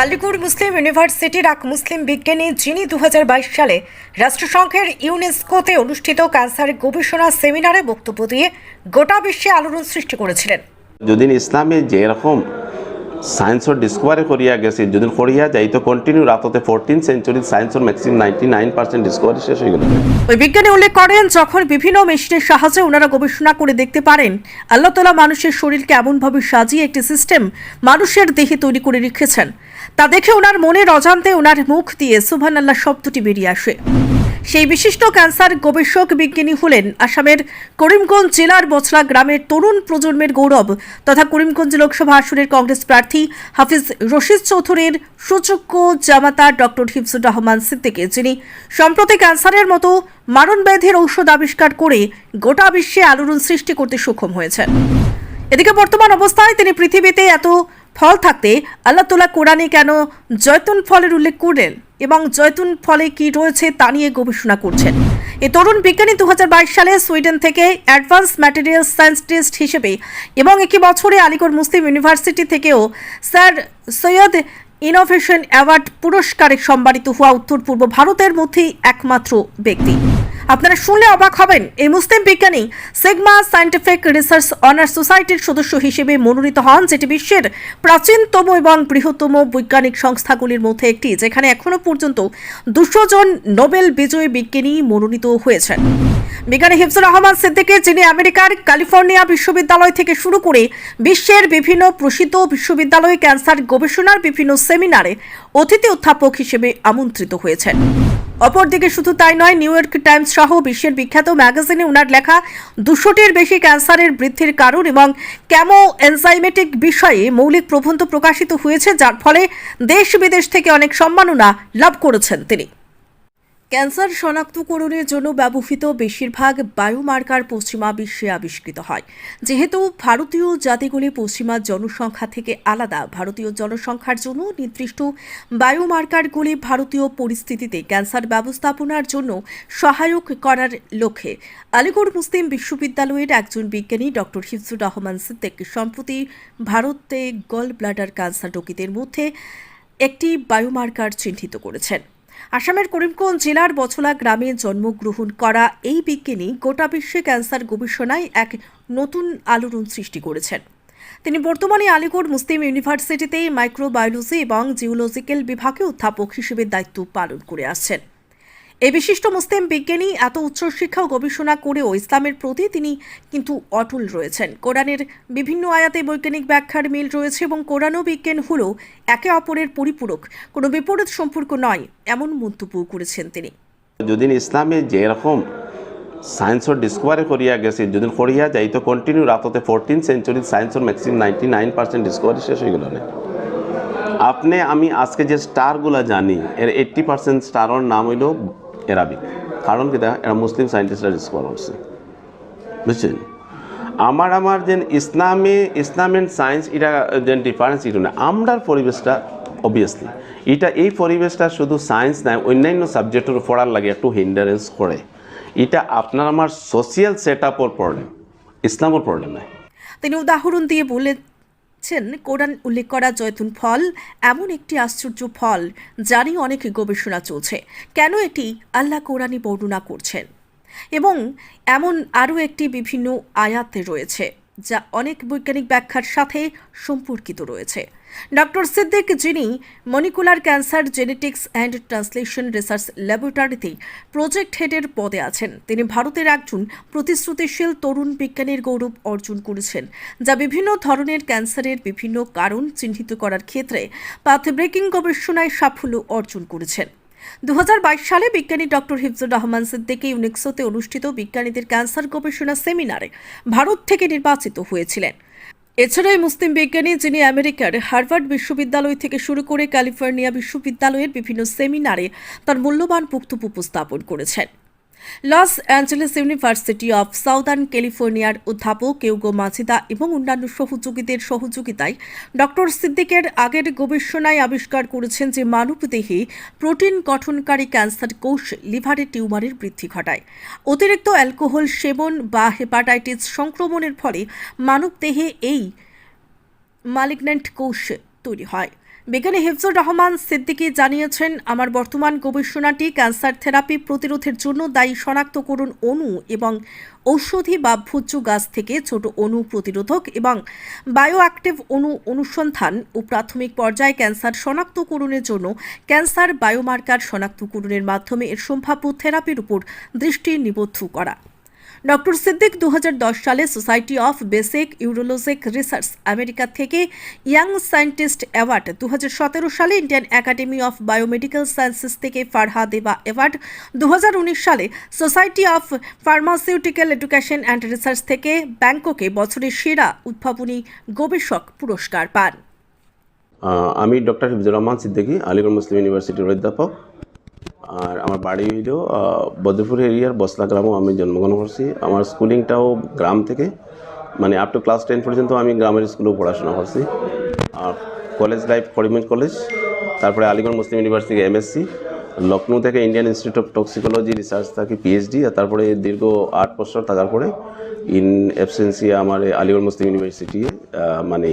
আলিপুর মুসলিম ইউনিভার্সিটির এক মুসলিম বিজ্ঞানী, যিনি দু হাজার বাইশ সালে রাষ্ট্রসংঘের ইউনেস্কোতে অনুষ্ঠিত ক্যান্সার গবেষণা সেমিনারে বক্তব্য দিয়ে গোটা বিশ্বে আলোড়ন সৃষ্টি করেছিলেন। যদি ইসলামে যেরকম সায়েন্সর ডিসকভারি করিয়া গেছে যদি করিয়া যাই তো কন্টিনিউ রাততে fourteen century সায়েন্সর maximum ninety nine percent discovery শেষ হয়ে গেল। ওই বিজ্ঞানী উল্লেখ করেন, যখন বিভিন্ন মেশিনের সাহায্যে ওনারা গবেষণা করে দেখতে পারেন আল্লাহ তালা মানুষের শরীরকে এমনভাবে সাজিয়ে একটি সিস্টেম মানুষের দেহে তৈরি করে রেখেছেন। তা দেখে ওনার মনের অজান্তে ওনার মুখ দিয়ে সুবহান আল্লাহ শব্দটি বেরিয়ে আসে। সেই বিশিষ্ট ক্যান্সার গবেষক বিজ্ঞানী হলেন আসামের করিমগঞ্জ জেলার বছলা গ্রামের তরুণ প্রজন্মের গৌরব তথা করিমগঞ্জ লোকসভা আসনের কংগ্রেস প্রার্থী হাফিজ রশিদ চৌধুরীর সুযোগ্য জামাতা ডক্টর হিফজুর রহমান সিদ্দিকে, যিনি সম্প্রতি ক্যান্সারের মতো মারণ ব্যাধির ঔষধ আবিষ্কার করে গোটা বিশ্বে আলোড়ন সৃষ্টি করতে সক্ষম হয়েছেন। এদিকে বর্তমান অবস্থায় তিনি পৃথিবীতে এত ফল থাকতে আল্লাহ তোলা কোরআনে কেন জয়তুন ফলের উল্লেখ করলেন? এবং জয়তুন ফলে কি রয়েছে তা নিয়ে গবেষণা করছেন। এ তরুণ বিজ্ঞানী দু হাজার বাইশ সালে সুইডেন থেকে অ্যাডভান্স ম্যাটেরিয়াল সায়েন্টিস্ট হিসেবে এবং একই বছরে আলিগড় মুসলিম ইউনিভার্সিটি থেকেও স্যার সৈয়দ ইনোভেশন অ্যাওয়ার্ড পুরস্কারে সম্মানিত হওয়া উত্তর পূর্ব ভারতের মধ্যেই একমাত্র ব্যক্তি। আপনারা শুনলে অবাক হবেন, এই মুসলিম বিজ্ঞানী সেগমা সায়েন্টিফিক রিসার্চ অনার্স সোসাইটির সদস্য হিসেবে মনোনীত হন, যেটি বিশ্বের প্রাচীনতম এবং বৃহত্তম বৈজ্ঞানিক সংস্থাগুলির মধ্যে একটি, যেখানে এখনও পর্যন্ত দুশো জন নোবেল বিজয়ী বিজ্ঞানী মনোনীত হয়েছেন। বিজ্ঞানী হিফজুর রহমান সিদ্দিকী, যিনি আমেরিকার ক্যালিফোর্নিয়া বিশ্ববিদ্যালয় থেকে শুরু করে বিশ্বের বিভিন্ন প্রসিদ্ধ বিশ্ববিদ্যালয়ে, ক্যান্সার গবেষণার বিভিন্ন সেমিনারে অতিথি অধ্যাপক হিসেবে আমন্ত্রিত হয়েছেন। অপরদিকে শুধু তাই নয়, নিউ ইয়র্ক টাইমস সহ বিশ্বের বিখ্যাত ম্যাগাজিনে উনার লেখা দুশোটির বেশি ক্যান্সারের বৃদ্ধির কারণ এবং ক্যামো এনজাইমেটিক বিষয়ে মৌলিক প্রবন্ধ প্রকাশিত হয়েছে, যার ফলে দেশ বিদেশ থেকে অনেক সম্মাননা লাভ করেছেন তিনি। ক্যান্সার শনাক্তকরণের জন্য ব্যবহৃত বেশিরভাগ বায়োমার্কার পশ্চিমা বিশ্বে আবিষ্কৃত হয়। যেহেতু ভারতীয় জাতিগুলি পশ্চিমা জনসংখ্যা থেকে আলাদা, ভারতীয় জনসংখ্যার জন্য নির্দিষ্ট বায়োমার্কারগুলি ভারতীয় পরিস্থিতিতে ক্যান্সার ব্যবস্থাপনার জন্য সহায়ক করার লক্ষ্যে। আলিগড় মুসলিম বিশ্ববিদ্যালয়ের একজন বিজ্ঞানী ডক্টর হিফজুর রহমান সিদ্দিক সম্প্রতি ভারতে গল ব্লাডার ক্যান্সার রোগীদের মধ্যে একটি বায়োমার্কার চিহ্নিত করেছেন। আসামের করিমগঞ্জ জেলার বছলা গ্রামে জন্মগ্রহণ করা এই বিজ্ঞানী গোটা বিশ্বে ক্যান্সার গবেষণায় এক নতুন আলোড়ন সৃষ্টি করেছেন। তিনি বর্তমানে আলিগড় মুসলিম ইউনিভার্সিটিতে মাইক্রোবায়োলজি এবং জিওলজিক্যাল বিভাগে অধ্যাপক হিসেবে দায়িত্ব পালন করে আসছেন। এই বিশিষ্ট মুসলিম বিজ্ঞানী এত উচ্চশিক্ষা ও গবেষণা করেও ইসলামের প্রতি তিনি কিন্তু অটল রয়েছেন। কোরআনের বিভিন্ন আয়াতে বৈজ্ঞানিক ব্যাখ্যার মিল রয়েছে এবং কোরআন ও বিজ্ঞান হল একে অপরের পরিপূরক। কোনো বিপরীত সম্পর্ক নয়, এমন মন্তব্য করেছেন তিনি। যদি ইসলামে যেরকম সায়েন্সর ডিসকভারি করিয়া গেছে যদি করিয়া যাই তো কন্টিনিউ রাততে fourteen century সায়েন্সর maximum ninety nine percent discovery শেষ হয়ে গেল না। আপনি, আমি আজকে যে স্টারগুলো জানি, এর এইট্টি পার্সেন্ট স্টারের নাম হইল এরাবিক। কারণ কি দেখা, এরা মুসলিম সায়েন্টিস্টরা ডিসকভার করছে। বুঝছেন? আমার আমার যে ইসলামে, ইসলাম এন্ড সায়েন্স এটা, যে ডিফারেন্স এটা না, আমরার পরিবেশটা অবভিয়াসলি এটা, এই পরিবেশটা শুধু সায়েন্স নাই, অন্যান্য সাবজেক্টের পড়ার লাগে একটু হিন্ডারেন্স করে। এটা আপনার, আমার সোশিয়াল সেট আপর প্রবলেম ইসলামের প্রবলেম নাই। তিনি উদাহরণ দিয়ে বলেছেন কোরআন উল্লেখ করা জয়তুন ফল এমন একটি আশ্চর্য ফল যা নিয়ে অনেক গবেষণা চলছে। কেন এটি আল্লাহ কোরআনে বর্ণনা করছেন? এবং এমন আরও একটি বিভিন্ন আয়াতে রয়েছে, যা অনেক বৈজ্ঞানিক ব্যাখ্যার সাথে সম্পর্কিত রয়েছে। ডক্টর সিদ্দিক, যিনি molecular cancer genetics and translation research ল্যাবরেটরিতে প্রজেক্ট হেডের পদে আছেন। তিনি ভারতের একজন প্রতিশ্রুতিশীল তরুণ বিজ্ঞানীর গৌরব অর্জন করেছেন, যা বিভিন্ন ধরনের ক্যান্সারের বিভিন্ন কারণ চিহ্নিত করার ক্ষেত্রে পাথ ব্রেকিং গবেষণায় সাফল্য অর্জন করেছেন। দু হাজার বাইশ সালে বিজ্ঞানী ডক্টর হিফজুর রহমান সিদ্দিকী ইউনেক্সোতে অনুষ্ঠিত বিজ্ঞানীদের ক্যান্সার গবেষণা সেমিনারে ভারত থেকে নির্বাচিত হয়েছিলেন। এছাড়া এই মুসলিম বিজ্ঞানী যিনি আমেরিকার হার্ভার্ড বিশ্ববিদ্যালয় থেকে শুরু করে ক্যালিফোর্নিয়া বিশ্ববিদ্যালয়ের বিভিন্ন সেমিনারে তার মূল্যবান বক্তব্য উপস্থাপন করেছেন। Los Angeles University of Southern ক্যালিফোর্নিয়ার অধ্যাপক কেউগো মাঝিদা এবং অন্যান্য সহযোগীদের সহযোগিতায় ডক্টর সিদ্দিকের আগের গবেষণায় আবিষ্কার করেছেন যে মানবদেহে প্রোটিন গঠনকারী ক্যান্সার কোষ লিভারে টিউমারের বৃদ্ধি ঘটায়। অতিরিক্ত অ্যালকোহল সেবন বা হেপাটাইটিস সংক্রমণের ফলে মানবদেহে এই মালিগন্যান্ট কোষ তৈরি হয়। বিজ্ঞানী হিফজুর রহমান সিদ্দিকী জানিয়েছেন, আমার বর্তমান গবেষণাটি ক্যান্সার থেরাপি প্রতিরোধের জন্য দায়ী। শনাক্তকরণ অণু এবং ঔষধি বা ভোজ্য গাছ থেকে ছোট অণু প্রতিরোধক এবং বায়োঅ্যাক্টিভ অণু অনুসন্ধান ও প্রাথমিক পর্যায়ে ক্যান্সার শনাক্তকরণের জন্য ক্যান্সার বায়োমার্কার শনাক্তকরণের মাধ্যমে এর সম্ভাব্য থেরাপির উপর দৃষ্টি নিবদ্ধ করা। ডক্টর সিদ্দিক দু হাজার দশ সালে Society of Basic Urologic Research America থেকে ইয়াং সায়েন্টিস্ট অ্যাওয়ার্ড দু হাজার সতেরো সালে Indian Academy of Biomedical Sciences থেকে ফারহা দেবা অ্যাওয়ার্ড দু হাজার উনিশ সালে Society of Pharmaceutical Education and Research থেকে ব্যাংককে বছরের সেরা উদ্ভাবনী গবেষক পুরস্কার পান। আমি ডক্টর হিফজুর রহমান সিদ্দিকী, আলিগড় মুসলিম ইউনিভার্সিটির অধ্যাপক। আর আমার বাড়ি হইল বদ্রপুর এরিয়ার বসলা গ্রামও আমি জন্মগ্রহণ করছি। আমার স্কুলিংটাও গ্রাম থেকে মানে আপ টু ক্লাস টেন পর্যন্ত আমি গ্রামের স্কুলেও পড়াশোনা করছি। আর কলেজ লাইফ করিমগঞ্জ কলেজ তারপরে Aligarh Muslim University MSc Lucknow থেকে Indian Institute of Toxicology Research থাকি পিএইচডি আর তারপরে দীর্ঘ আট বছর থাকার পরে ইন অ্যাবসেন্সি আমার আলিগড় মুসলিম ইউনিভার্সিটি মানে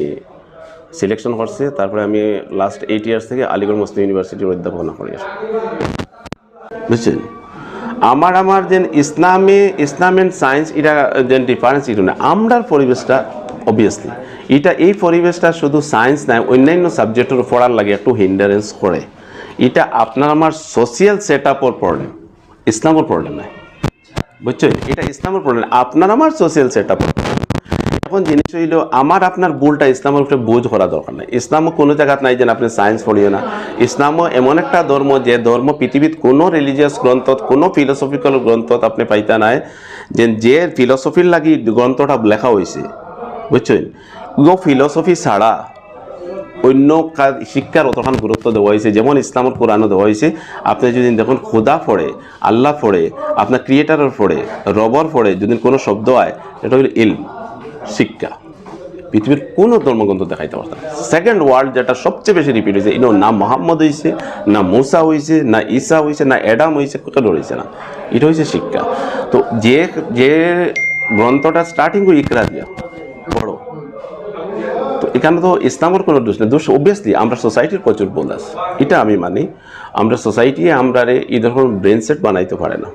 সিলেকশন করছে। তারপরে আমি লাস্ট এইট ইয়ার্স থেকে আলিগড় মুসলিম ইউনিভার্সিটির অধ্যাপনা করে। বুঝছেন? আমার আমার যে ইসলামে ইসলাম অ্যান্ড সায়েন্স এটা যে ডিফারেন্স এটা না। আমরার পরিবেশটা অবভিয়াসলি এটা এই পরিবেশটা শুধু সায়েন্স নাই, অন্যান্য সাবজেক্টের পড়ার লাগে একটু হিন্ডারেন্স করে। এটা আপনার আমার সোশিয়াল সেট আপর প্রবলেম ইসলামের প্রবলেম নাই। বুঝছেন? এটা ইসলামের প্রবলেম আপনার আমার সোশিয়াল সেট আপ এখন জিনিস হইল, আমার আপনার ভুলটা ইসলামের উপরে বোঝ করা দরকার নাই। ইসলামও কোনো জায়গাত নাই যে আপনি সায়েন্স পড়িও না। ইসলামও এমন একটা ধর্ম, যে ধর্ম পৃথিবীত কোনো রিলিজিয়াস গ্রন্থত, কোনো ফিলোসফিক্যাল গ্রন্থত আপনি পাইতা নাই, যে যে ফিলোসফির লাগি গ্রন্থটা লেখা হয়েছে বুঝছেন? ও ফিলোসফি ছাড়া অন্য কাজ- শিক্ষার অতখান গুরুত্ব দেওয়া হয়েছে যেমন ইসলামের কোরআনও দেওয়া হয়েছে আপনি যদি দেখুন, খোদা পড়ে, আল্লাহ পড়ে, আপনার ক্রিয়েটারের পড়ে রবর পড়ে, যদি কোনো শব্দ হয়, এটা হলো ইলম। শিক্ষা। পৃথিবীর কোনো ধর্মগ্রন্থ দেখাইতে পারতাম সেকেন্ড ওয়ার্ল্ড যেটা সবচেয়ে বেশি রিপিট হয়েছে ইনো না মোহাম্মদ হয়েছে না মুসা হয়েছে না ঈসা হয়েছে না অ্যাডাম হয়েছে কেউ হয়েছে না। এটা হয়েছে শিক্ষা। তো যে যে গ্রন্থটা স্টার্টিং করে ইকরা দিয়া, পড়ো। তো এখানে তো ইসলামের কোনো দোষ নেই। দোষ অবভিয়াসলি আমরা সোসাইটির প্রচুর ভুল আছে। এটা আমি মানি। আমরা সোসাইটি আমরা এই ধরনের ব্রেন সেট বানাইতে পারে না।